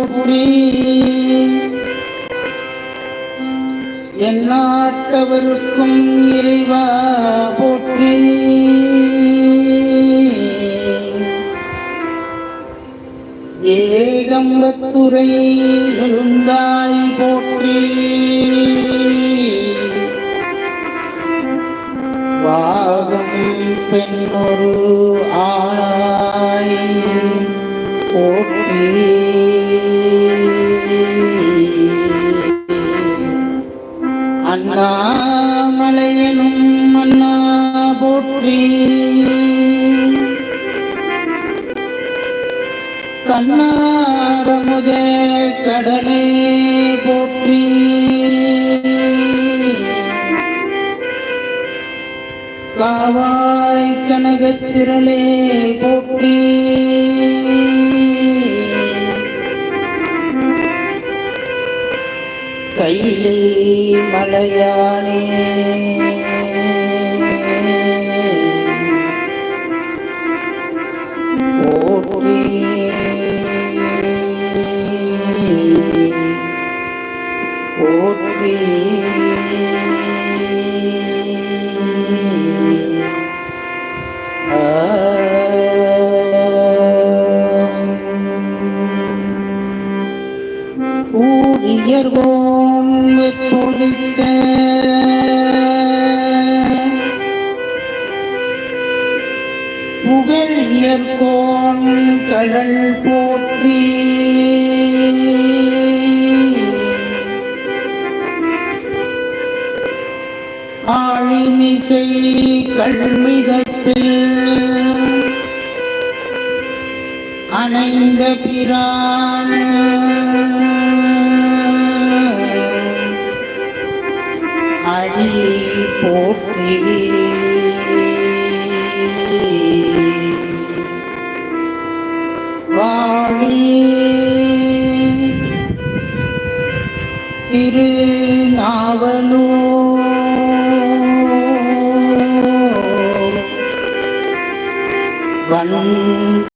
போற்றி எந்நாட்டவருக்கும் இறைவா போற்றி. ஏகம்பத்துரை எழுந்தாய் போற்றி. வாகம் பெண்ணொரு அண்ணாமலையனும் அண்ணா போற்றி. கண்ணாரமுத கடலே போற்றி. காவாய் கனகத்திரளே போற்றி. கையிலே மலையானே. போற்றி போற்றி ஊழியர்வோ பொழித்த புகழியர்கோன் கடல் போற்றி. ஆழிமிசை கல்மிதப்பில் அணைந்த பிரான் வாழி போற்றி. வாழி திருநாவலூர். வன்